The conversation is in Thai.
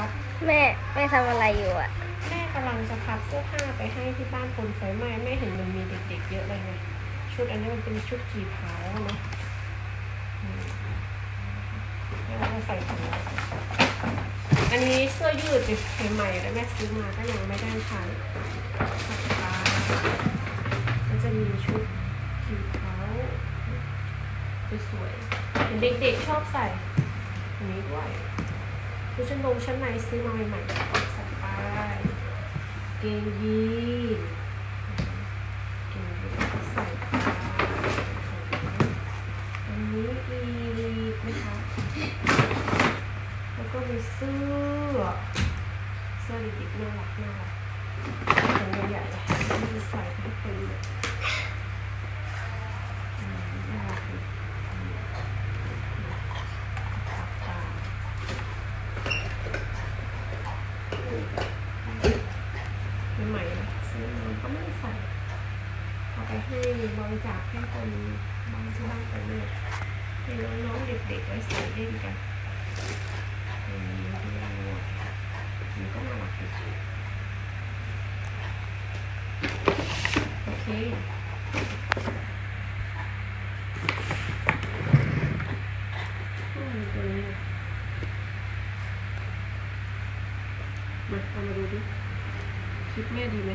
ครับแม่แม่ทำอะไรอยู่อะ แม่กำลังจะพับเสื้อผ้าไปให้ที่บ้านคนไฟไหม้แม่เห็นมันมีเด็กๆเยอะเลยไงชุดอันนี้มันเป็นชุดกี่เผาเนาะอืมแล้วก็ใส่ถุงอันนี้เสื้อยืดใหม่ๆแล้วแม่ซื้อมาก็ยังไม่ได้ใช้นะคะก็จะมีชุดกี่เผาสวยๆเห็นเด็กๆชอบใส่อันนี้ด้วย ชุดชั้นนงชั้นในซื้อมาใหม่ๆใส่ไปเกงยีนเกงยีนใส่ไปอันนี้อีกนะคะ แล้วก็มีเสื้อเสื้อเด็กๆน่ารักน่ารักตัวใหญ่ ใหม่ๆนะซื้อมาก็ไม่ได้ใส่เอาไปให้บริจาคให้คนบางที่บ้านไปเลยให้น้องๆเด็กๆไว้ใส่เล่นกันอืมดูมันก็น่ารักดีโอเคอืมตัวนี้ มาเอาม